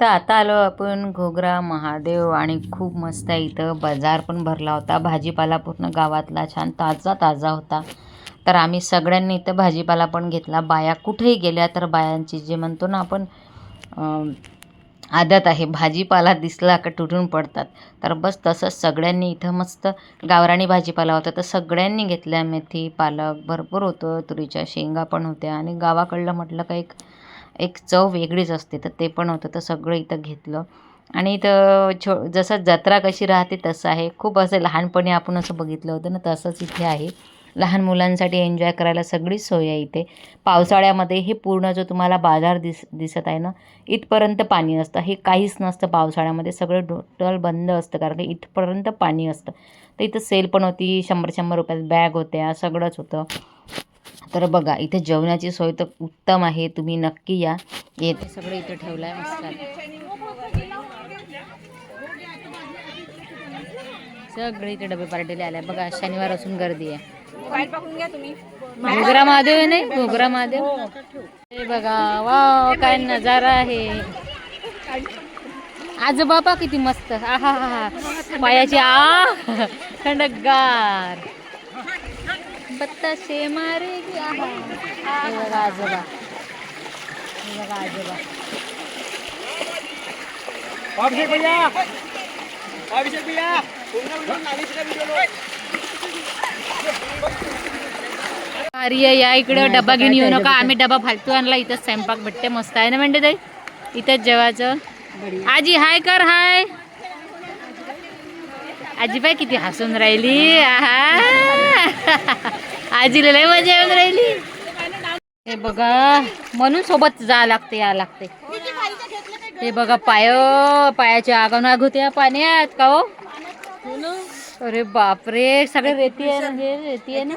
तर आता आलो आपण घोगरा महादेव आणि खूप मस्त आहे इथं बाजार पण भरला होता. भाजीपाला पूर्ण गावातला छान ताजा ताजा होता. तर आम्ही सगळ्यांनी इथं भाजीपाला पण घेतला. बाया कुठेही गेल्या तर बायांची जे म्हणतो ना आपण आदत आहे. भाजीपाला दिसला का तुटून पडतात. तर बस तसंच सगळ्यांनी इथं मस्त गावराणी भाजीपाला होता. तर सगळ्यांनी घेतल्या मेथी पालक भरपूर होतं. तुरीच्या शेंगा पण होत्या. आणि गावाकडलं म्हटलं का एक एक चव वेगळीच असते तर ते पण होतं तर सगळं इथं घेतलं. आणि इथं छो जसं जत्रा कशी राहते तसं आहे. खूप असं लहानपणी आपण असं बघितलं होतं ना तसंच इथे आहे. लहान मुलांसाठी एन्जॉय करायला सगळीच सोय आहे इथे. पावसाळ्यामध्ये हे पूर्ण जो तुम्हाला बाजार दिस दिसत आहे ना इथपर्यंत पाणी असतं. हे काहीच नसतं पावसाळ्यामध्ये. सगळं टोटल बंद असतं कारण की इथपर्यंत पाणी असतं. तर इथं सेल पण होती शंभर शंभर रुपयात बॅग होत्या सगळंच होतं. तर बघा इथे जेवणाची सोय तर उत्तम आहे. तुम्ही नक्की या. येत सगळं इथं ठेवलं आहे मस्त. सगळे इथे डबे पार्टीला आल्या बघा शनिवार असून गर्दी आहे. घोगरा महादेव आहे नाही? घोगरा महादेव? हे बघा वा काय नजारा आहे. आज बाबा किती मस्त. आहा हा हा पायाची आ थंडगार. बत्ताशे मारे आहा बघा आजोबा बघा आजोबा अभिषेक भैया। अभिषेक भैया अरे या इकडे डबा घेऊन येऊ नका. आम्ही डबा फालतू आणला इथं स्वयंपाक भेटते मस्त आहे ना म्हणते ताई इथंच जेवायचं. आजी हाय कर हाय. आजीबाई किती हसून राहिली आहा. आजीला लय मजा येऊन राहिली. हे बघा म्हणून सोबत जा लागते या लागते. हे बघा पाय पायाच्या आगावून आग होते पाण्यात का हो? अरे बापरे सगळे रेती आहे रेती आहे ना.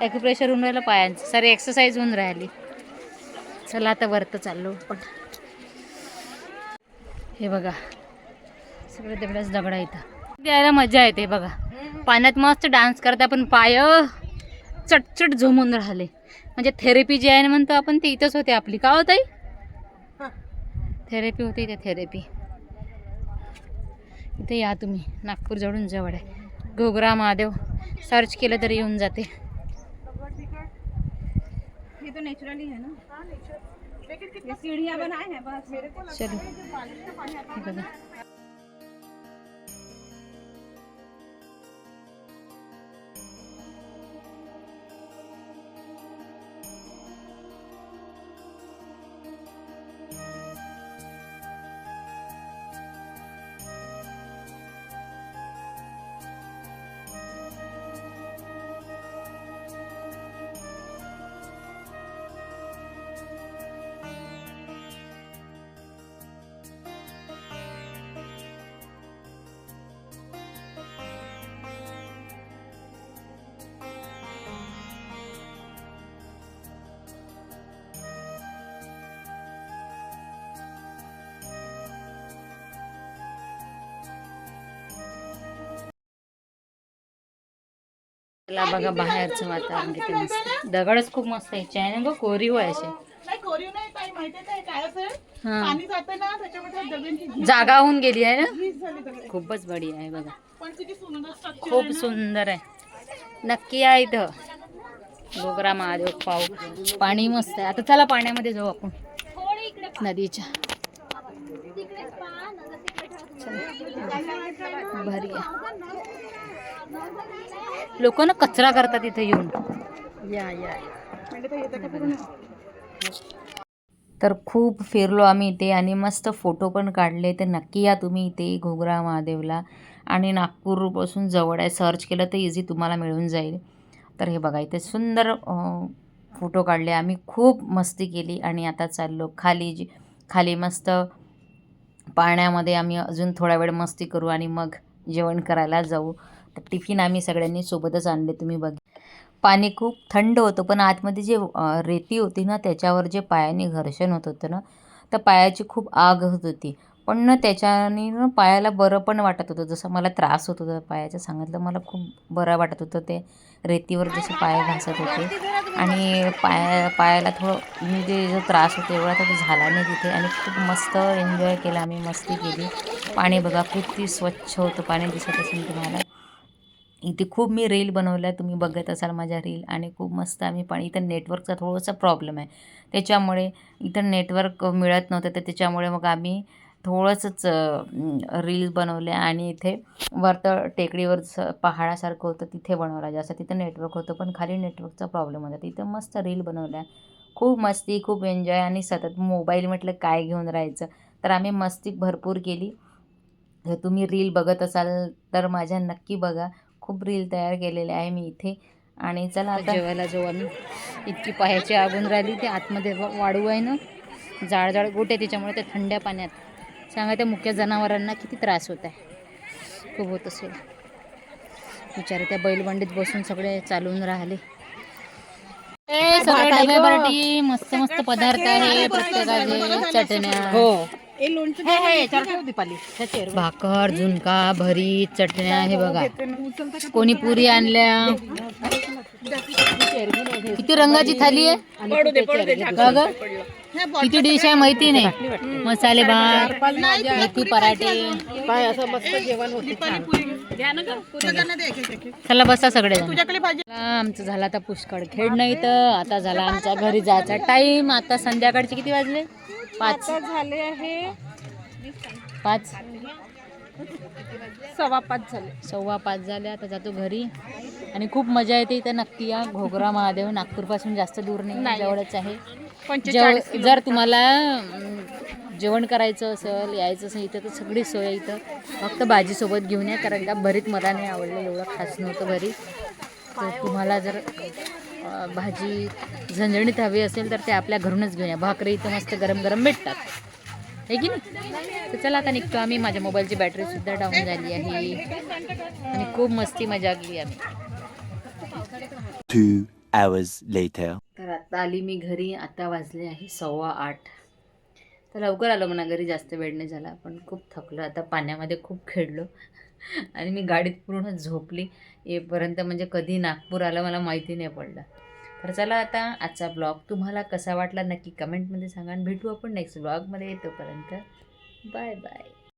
ॲक्युप्रेशर होऊन राहिलं पायांचं. सारी एक्सरसाइज होऊन राहिली. चला आता वरत चाललो. पण हे बघा सगळे तेवढ्याच दगडा इथं. द्यायला मजा येते बघा. पाण्यात मस्त डान्स करता पण पाय चटचट झुमून राहिले. म्हणजे थेरपी जी आहे ना म्हणतो आपण ती इथंच होते आपली. का होत थेरपी होती इथे थेरपी इथे या तुम्ही नागपूर जवळून जवळ आहे. घोगरा महादेव सर्च केलं तरी येऊन जाते. चलो. हे बघा बाहेरचं वातावरण किती मस्त. दगडच खूप मस्त आहे. चायना गो कोरीव आहे असे? ना जागा होऊन गेली आहे ना? खूपच बढिया आहे बघा. खूप आहे ना. सुंदर आहे. नक्की या इथं. गोगरा महादेव पाऊ पाणी मस्त आहे. आता चला पाण्यामध्ये जाऊ आपण. नदीच्या. चला. भारी आहे. लोक ना कचरा करतात इथे येऊन. या या? तर खूप फिरलो आम्ही इथे आणि मस्त फोटो पण काढले. तर नक्की या तुम्ही इथे घोगरा महादेवला. आणि नागपूरपासून जवळ आहे. सर्च केलं तर इझी तुम्हाला मिळून जाईल. तर हे बघा इथे सुंदर फोटो काढले. आम्ही खूप मस्ती केली आणि आता चाललो खाली जी खाली मस्त पाण्यामध्ये आम्ही अजून थोडा वेळ मस्ती करू आणि मग जेवण करायला जाऊ. तर टिफिन आम्ही सगळ्यांनी सोबतच आणले तुम्ही बघ पाणी खूप थंड होतं पण आतमध्ये जे रेती होती ना त्याच्यावर जे पायाने घर्षण होत होतं ना तर पायाची खूप आग होत होती. पण ना त्याच्याने ना पायाला बरं पण वाटत होतं. जसं मला त्रास होत होता पायाचं सांगितलं मला खूप बरं वाटत होतं ते रेतीवर जसे पाय घासत होते. आणि पाया पायाला थोडं म्हणजे जो त्रास होतो एवढा तर झाला नाही तिथे. आणि खूप मस्त एन्जॉय केला आम्ही मस्ती केली. पाणी बघा किती स्वच्छ होतं पाणी दिसत असेल तुम्हाला. इथे खूप मी रील बनवल्या तुम्ही बघत असाल माझ्या रील आणि खूप मस्त आम्ही पण इथं नेटवर्कचा थोडासा प्रॉब्लेम आहे. त्याच्यामुळे इथं नेटवर्क मिळत नव्हतं तर त्याच्यामुळे मग आम्ही थोडंसंच रील्स बनवल्या आणि इथे वरतं टेकडीवर स पहाडासारखं होतं तिथे बनवलं. जास्त तिथं नेटवर्क होतं पण खाली नेटवर्कचा प्रॉब्लेम होता. तिथं मस्त रील बनवल्या. खूप मस्ती खूप एन्जॉय आणि सतत मोबाईल म्हटलं काय घेऊन राहायचं? तर आम्ही मस्ती भरपूर केली. जर तुम्ही रील बघत असाल तर माझ्या नक्की बघा. खूप रील तयार केलेले आहे मी इथे. आणि चला आता जेवायला जाऊ आम्ही. इतकी पायाची आगून राहिली ते आतमध्ये वा- वाळू आहे ना. जाड जाड गोटे त्याच्यामुळे ते थंड्या पाण्यात. सांगा त्या मुख्य जनावरांना किती त्रास होत आहे. खूप होत असेल. बिचारे त्या बैलबंडीत बसून सगळे चालून राहिले. ए सगळे डब्यापार्टी मस्त मस्त पदार्थ आहे प्रत्येकाचे चटण्या. हो. भाकर झुणका भरीत चटण्या हे बघा. कोणी पुरी आणल्या? किती रंगाची थाली आहे? किती डिश आहे माहिती नाही. मसाले भात मेथी पराठे चला बसा सगळे आमचं झालं आता पुष्कळ. खेळणं इथं. आता झाला आमच्या घरी जायचा टाइम आता संध्याकाळचे किती वाजले? पाच. झाले आहे पाच. सव्वा पाच झाले. सव्वा पाच झाले आता जातो घरी. आणि खूप मजा येते इथं नक्की या घोगरा महादेव. नागपूरपासून जास्त दूर नाही जवळच आहे. पंचेचाळीस जर तुम्हाला अं, जेवण करायचं असेल यायचं असेल इथं तर सगळी सोय आहे इथं. फक्त भाजीसोबत घेऊन या कारण का भरीत मला नाही आवडलं एवढं खास नव्हतं भरीत तर तुम्हाला जर भाजी झणझणीत हवी असेल तर ते आपल्या घरूनच घेऊन या भाकरी इथं मस्त गरम गरम भेटतात. आहे की नाही? तर चला आता निघतो आम्ही. माझ्या मोबाईलची बॅटरीसुद्धा डाऊन झाली आहे. आणि खूप मस्ती मजा केली आम्ही. तर आता आली मी घरी. आता वाजले आहे सव्वा आठ. तर लवकर आलो म्हणा घरी जास्त वेळ नाही झाला. पण खूप थकलो. आता पाण्यामध्ये खूप खेळलो. आणि मी गाडीत पूर्ण झोपली. येपर्यंत म्हणजे कधी नागपूर आलं मला माहिती नाही पडलं. तर चला आता आजचा ब्लॉग तुम्हाला कसा वाटला नक्की कमेंटमध्ये सांगा. आणि भेटू आपण नेक्स्ट ब्लॉगमध्ये येतोपर्यंत बाय बाय